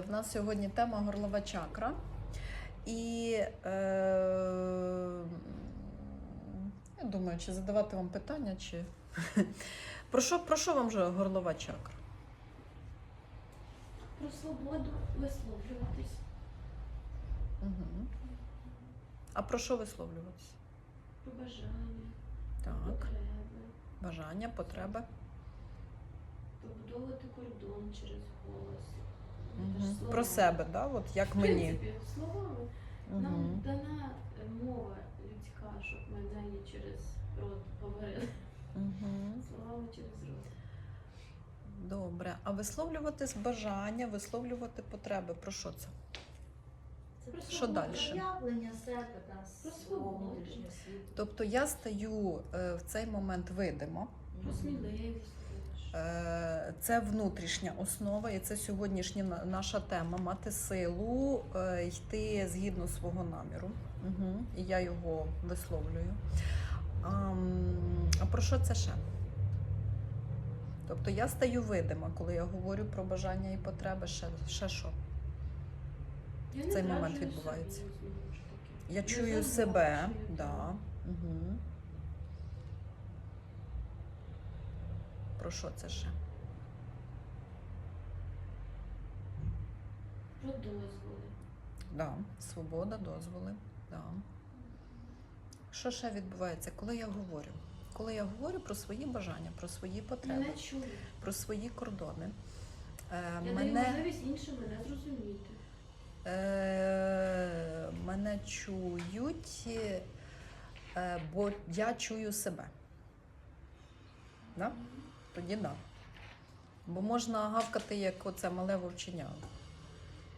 В нас сьогодні тема горлова чакра. І е, я думаю, чи задавати вам питання, чи про що, про що вам же горлова чакра? Про свободу висловлюватись. Угу. А про що висловлюватися? Про бажання, Так, потреби, бажання, потреби. побудовувати кордон через голос. Угу. Про себе, да? От як В мені. принципі, словами. Нам Угу. дана е, мова людська, щоб ми неї через рот говорили. Угу. Словами через рот. Добре. А висловлювати бажання, висловлювати потреби. Про що це? Це про Що свободу дальше? себе Про свого внутрішнього світу. Тобто я стаю е, в цей момент видимо. Про сміливість. Е, Це внутрішня основа, і це сьогоднішня наша тема мати силу е, йти згідно свого наміру. Угу. І я його висловлюю. А, а про що це ще? Тобто я стаю видима, коли я говорю про бажання і потреби, ще, ще що? Я цей момент відбувається. Я чую себе. Да. Угу. Про що це ще? Про дозволи. Да, свобода, дозволи. Да. Що ще відбувається, коли я говорю? Коли я говорю про свої бажання, про свої потреби, Мене про свої кордони, е, Я даю мене, можливість іншим мене зрозуміти. е, мене чують, е, бо я чую себе. Да? Тоді да. Бо можна гавкати, як оце мале вовченя.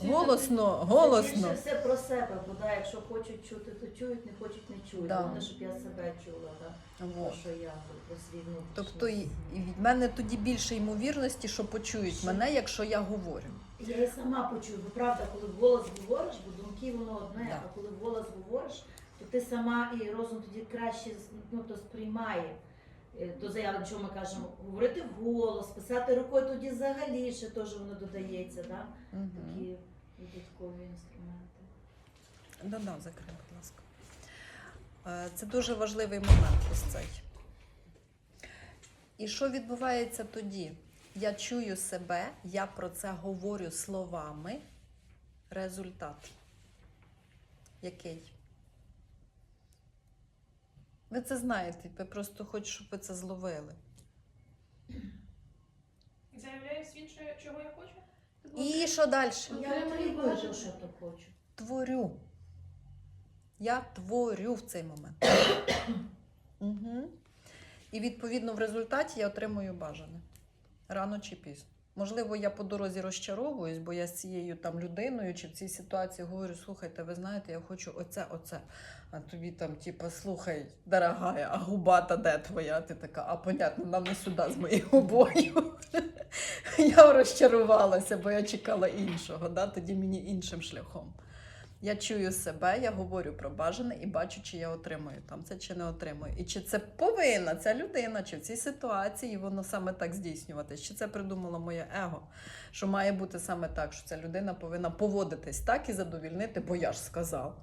Це Голосно, Це голосно. більше все про себе, бо да, якщо хочуть чути, то чують, не хочуть, не чують. Да. Головне, щоб я себе чула, да. Вот. Про що я про свій внутрішній Тобто і, від мене тоді більше ймовірності, що почують Що? мене, якщо я говорю. Я і сама почую, бо правда, коли вголос говориш, бо думки воно одне, Да. а коли вголос говориш, то ти сама і розум тоді краще ну, то сприймає. Е, До заяви, що ми кажемо, говорити вголос, писати рукою, тоді взагалі ще теж воно додається, да? Угу. такі додаткові інструменти. Да-да, закрий, будь ласка. Е, Це дуже важливий момент ось цей. І що відбувається тоді? Я чую себе, я про це говорю словами. Результат. Який? Ви це знаєте, ви просто хочу, щоб ви це зловили. Заявляю світ, що я- чого я хочу? І що далі? Я бажане. що то хочу. Творю. Я творю в цей момент. угу. І відповідно в результаті я отримую бажане. Рано чи пізно. Можливо, я по дорозі розчаровуюсь, бо я з цією там людиною чи в цій ситуації говорю: слухайте, ви знаєте, я хочу оце, оце. А тобі там, типа, слухай, дорогая, а губа-та де твоя? Ти така, а понятно, нам не сюди з моєю губою. Я розчарувалася, бо я чекала іншого, тоді мені іншим шляхом. Я чую себе, я говорю про бажане і бачу, чи я отримую там це чи не отримую. І чи це повинна ця людина, чи в цій ситуації воно саме так здійснюватись, чи це придумало моє его, що має бути саме так, що ця людина повинна поводитись так і задовільнити, бо я ж сказав.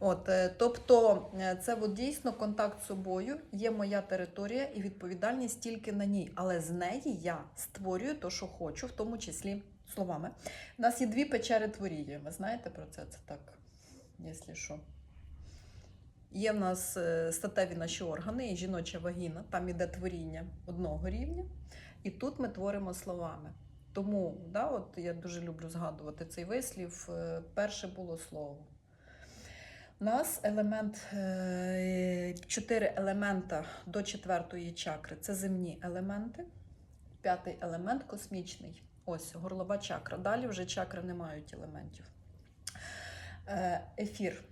От, е, тобто, е, це от дійсно контакт з собою, є моя територія і відповідальність тільки на ній. Але з неї я створюю те, що хочу, в тому числі словами. У нас є дві печери творіння. Ви знаєте про це? Це так, якщо що. Є в нас е, статеві наші органи і жіноча вагіна, там іде творіння одного рівня, і тут ми творимо словами. Тому да, от я дуже люблю згадувати цей вислів. е, Перше було слово. У нас елемент, е, чотири елемента до четвертої чакри це земні елементи. П'ятий елемент космічний. Ось горлова чакра. Далі вже чакри не мають елементів. Е, Ефір.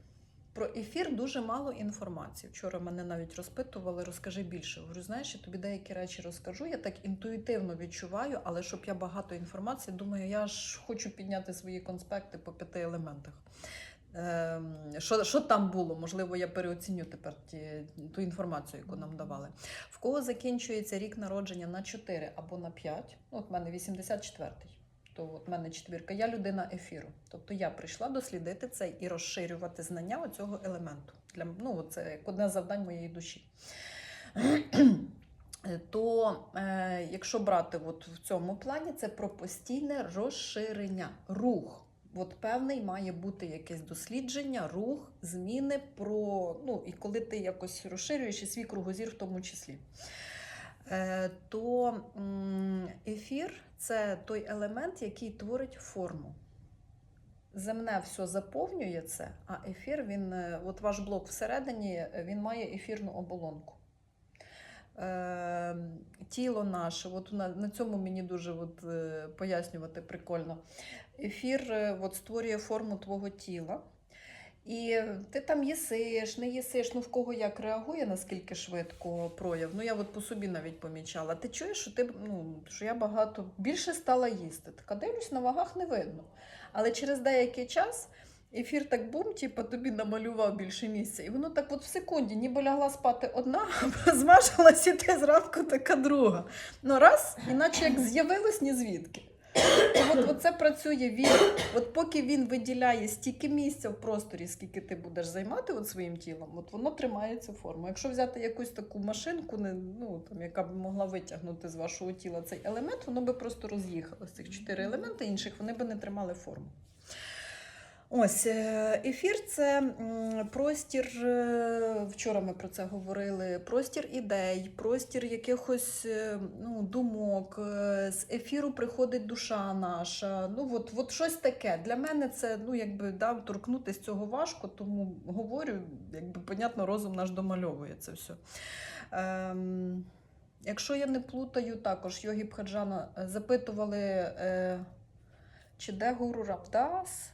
Про ефір дуже мало інформації. Вчора мене навіть розпитували, розкажи більше. Говорю, знаєш, я тобі деякі речі розкажу. Я так інтуїтивно відчуваю, але щоб я багато інформації, думаю, я ж хочу підняти свої конспекти по п'яти елементах. Ем, Що, що там було? Можливо, я переоціню тепер ті, ту інформацію, яку нам давали. В кого закінчується рік народження на 4 або на 5, ну, от в мене 84-й, Тобто, от в мене четвірка, я людина ефіру. Тобто я прийшла дослідити це і розширювати знання оцього елементу. Для, ну, це як одне з завдань моєї душі. То е, якщо брати от в цьому плані, це про постійне розширення, рух. От певний має бути якесь дослідження, рух, зміни про. Ну, і коли ти якось розширюєш і свій кругозір в тому числі. Е, то ефір це той елемент, який творить форму. Земне все заповнює це, а ефір, він, е, от ваш блок всередині, е, він має ефірну оболонку. Е, тіло наше, от на, на цьому мені дуже от, е, пояснювати прикольно. Ефір е, от, створює форму твого тіла. І ти там їсиш, не їсиш, ну в кого як реагує, наскільки швидко прояв. Ну я от по собі навіть помічала. Ти чуєш, що ти ну, що я багато більше стала їсти. Така дивлюсь, на вагах не видно. Але через деякий час ефір так бум, типу, тобі намалював більше місця. І воно так от в секунді, ніби лягла спати одна, змажилась і ти зранку така друга. Ну раз, іначе як з'явилось ні звідки. От, от це працює він. От поки він виділяє стільки місця в просторі, скільки ти будеш займати от своїм тілом, от воно тримає цю форму. Якщо взяти якусь таку машинку, не, ну, там, яка б могла витягнути з вашого тіла цей елемент, воно би просто роз'їхалося. Цих чотири елементи інших вони би не тримали форму. Ось е, ефір це простір. е, Вчора ми про це говорили. Простір ідей, простір якихось е, ну, думок. З ефіру приходить душа наша. Ну от, от щось таке. Для мене це ну якби да, торкнутися цього важко, тому говорю, якби понятно, розум наш домальовує це все. Ем, якщо я не плутаю, також Йогі Бхаджана е, запитували, е, чи де гуру Равдас.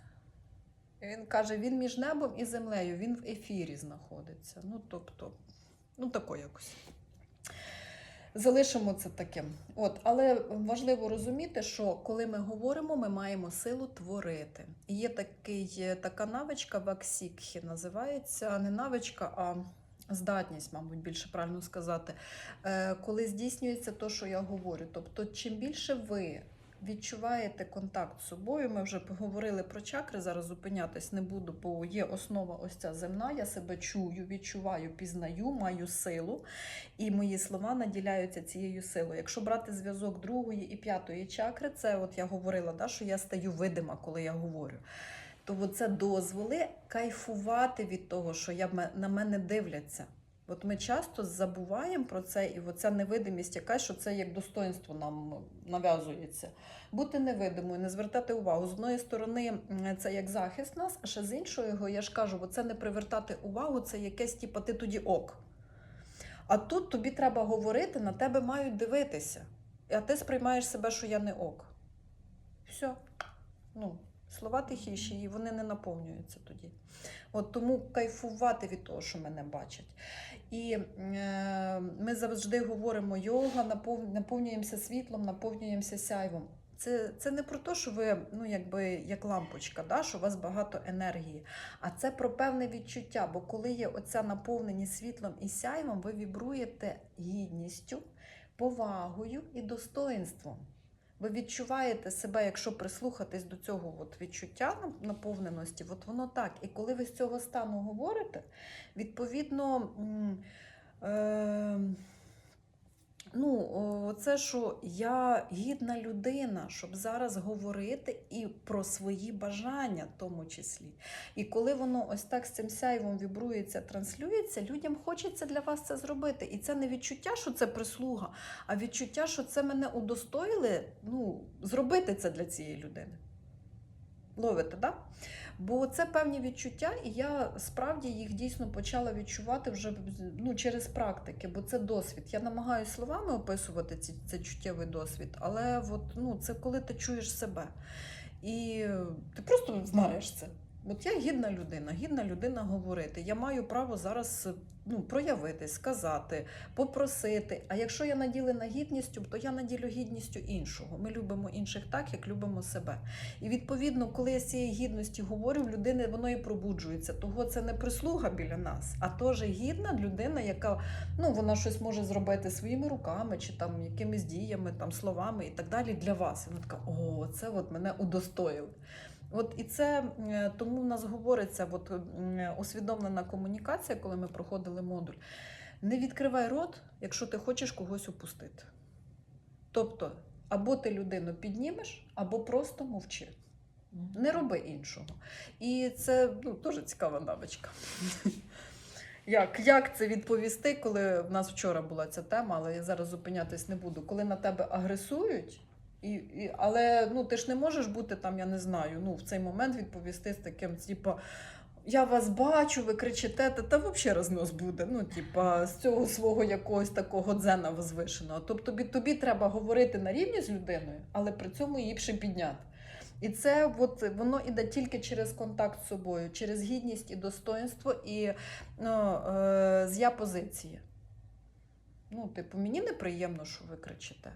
Він каже, він між небом і землею, він в ефірі знаходиться. Ну, тобто, ну тако якось. Залишимо це таким. От, але важливо розуміти, що коли ми говоримо, ми маємо силу творити. Є такий, така навичка в Аксікхі, називається не навичка, а здатність, мабуть, більше правильно сказати, е, коли здійснюється те, що я говорю. Тобто, чим більше ви відчуваєте контакт з собою. Ми вже поговорили про чакри. Зараз зупинятись не буду, бо є основа ось ця земна. Я себе чую, відчуваю, пізнаю, маю силу, і мої слова наділяються цією силою. Якщо брати зв'язок другої і п'ятої чакри, це от я говорила, да, що я стаю видима, коли я говорю. То це дозволи кайфувати від того, що я, на мене дивляться. От ми часто забуваємо про це, і оця невидимість, якась, що це як достоинство нам нав'язується. Бути невидимою, не звертати увагу. З одної сторони, це як захист нас, а ще з іншого, я ж кажу, бо це не привертати увагу, це якесь, типу, ти тоді ок. А тут тобі треба говорити, на тебе мають дивитися. А ти сприймаєш себе, що я не ок. Все. Ну, слова тихіші, і вони не наповнюються тоді. От тому кайфувати від того, що мене бачать. І е, ми завжди говоримо йога, наповнюємося світлом, наповнюємося сяйвом. Це, це не про те, що ви ну, якби, як лампочка, да, що у вас багато енергії, а це про певне відчуття. Бо коли є оця наповненість світлом і сяйвом, ви вібруєте гідністю, повагою і достоинством. Ви відчуваєте себе, якщо прислухатись до цього от відчуття наповненості, от воно так. І коли ви з цього стану говорите, відповідно, е, ну, це, що я гідна людина, щоб зараз говорити і про свої бажання, в тому числі. І коли воно ось так з цим сяйвом вібрується, транслюється, людям хочеться для вас це зробити. І це не відчуття, що це прислуга, а відчуття, що це мене удостоїли ну, зробити це для цієї людини. Ловите. Да? Бо це певні відчуття, і я справді їх дійсно почала відчувати вже ну, через практики, бо це досвід. Я намагаюся словами описувати ці, цей чуттєвий досвід, але от, ну, це коли ти чуєш себе. І ти просто знаєш це. От я гідна людина, гідна людина говорити. Я маю право зараз ну, проявити, сказати, попросити. А якщо я наділена гідністю, то я наділю гідністю іншого. Ми любимо інших так, як любимо себе. І відповідно, коли я з цієї гідності говорю, в людини воно і пробуджується. Того це не прислуга біля нас, а теж гідна людина, яка ну, вона щось може зробити своїми руками чи там якимись діями, там словами і так далі для вас. І вона така, о, це от мене удостоїли. От і це е, тому в нас говориться, от усвідомлена комунікація, коли ми проходили модуль. Не відкривай рот, якщо ти хочеш когось опустити. Тобто, або ти людину піднімеш, або просто мовчи. Не роби іншого. І це ну, дуже цікава навичка. Як, як це відповісти, коли в нас вчора була ця тема, але я зараз зупинятись не буду. Коли на тебе агресують, і, і, але ну, ти ж не можеш бути там, я не знаю, ну, в цей момент відповісти з таким, типу, я вас бачу, ви кричите, та, та взагалі рознос буде. Ну, типа, з цього свого якогось такого дзена возвишеного. Тобто тобі, тобі треба говорити на рівні з людиною, але при цьому її ще підняти. І це от, воно іде тільки через контакт з собою, через гідність і достоинство, і ну, е, з я позиції. Ну, типу, мені неприємно, що ви кричите.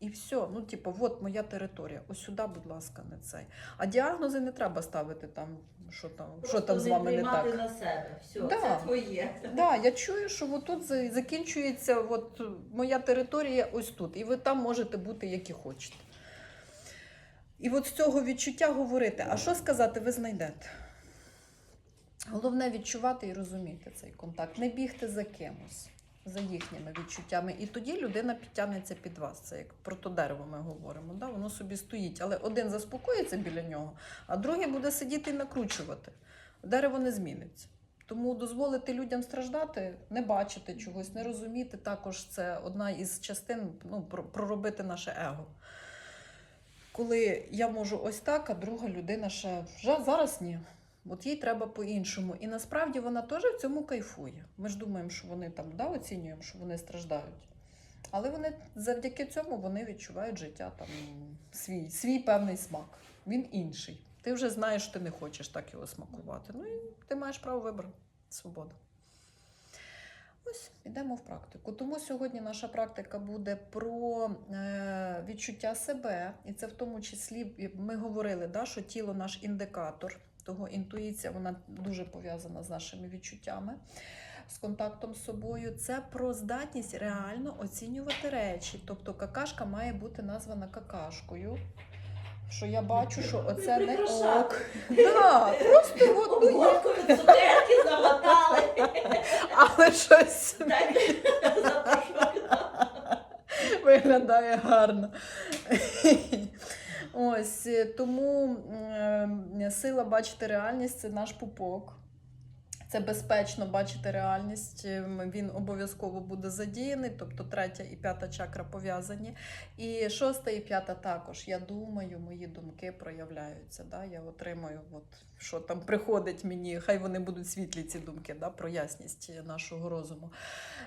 І все, ну, типу, от моя територія. Ось сюди, будь ласка, не цей. А діагнози не треба ставити там, що там, що там з вами не так. на себе. Все, Да. це твоє. Да, я чую, що от тут закінчується от моя територія ось тут, і ви там можете бути, які хочете. І от з цього відчуття говорити, а що сказати, ви знайдете. Головне відчувати і розуміти цей контакт, не бігти за кимось, за їхніми відчуттями. І тоді людина підтягнеться під вас. Це як про то дерево ми говоримо. Да? Воно собі стоїть, але один заспокоїться біля нього, а другий буде сидіти і накручувати. Дерево не зміниться. Тому дозволити людям страждати, не бачити чогось, не розуміти також це одна із частин ну, проробити наше его. Коли я можу ось так, а друга людина ще вже зараз ні. От їй треба по-іншому. І насправді вона теж в цьому кайфує. Ми ж думаємо, що вони там да, оцінюємо, що вони страждають. Але вони завдяки цьому вони відчувають життя там свій, свій певний смак. Він інший. Ти вже знаєш, що ти не хочеш так його смакувати. Ну і ти маєш право вибору. Свобода. Ось ідемо в практику. Тому сьогодні наша практика буде про е, відчуття себе, і це в тому числі ми говорили, да, що тіло наш індикатор. Того інтуїція вона дуже пов'язана з нашими відчуттями, з контактом з собою. Це про здатність реально оцінювати речі. Тобто какашка має бути названа какашкою. Що я бачу, що оце не ок. Да, просто от, ну, є. Цукерки замотали. але щось виглядає гарно. Ось е, тому м, сила бачити реальність це наш пупок. Це безпечно бачити реальність. Ем, Він обов'язково буде задіяний, тобто третя і п'ята чакра пов'язані. І шоста і п'ята також. Я думаю, мої думки проявляються. Да? Я отримую, от, що там приходить мені, хай вони будуть світлі, ці думки, да? про ясність нашого розуму.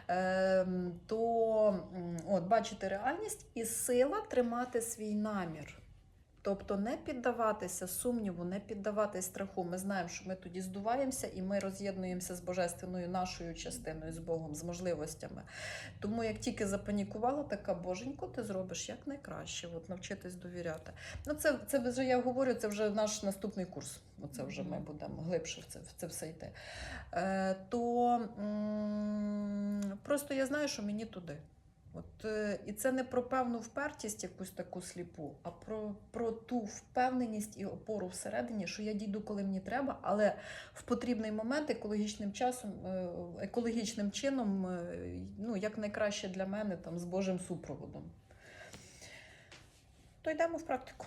Ем, то от, бачити реальність і сила тримати свій намір. Тобто не піддаватися сумніву, не піддаватись страху. Ми знаємо, що ми тоді здуваємося і ми роз'єднуємося з божественною нашою частиною, з Богом, з можливостями. Тому як тільки запанікувала, така боженько, ти зробиш як найкраще, от навчитись довіряти. Ну, це, це вже я говорю, це вже наш наступний курс. Оце вже ми будемо глибше в це, в це все йти. Е, то м, просто я знаю, що мені туди. От, е, і це не про певну впертість, якусь таку сліпу, а про, про ту впевненість і опору всередині, що я дійду, коли мені треба, але в потрібний момент екологічним часом, е, екологічним чином, е, ну, як найкраще для мене там, з Божим супроводом. То йдемо в практику.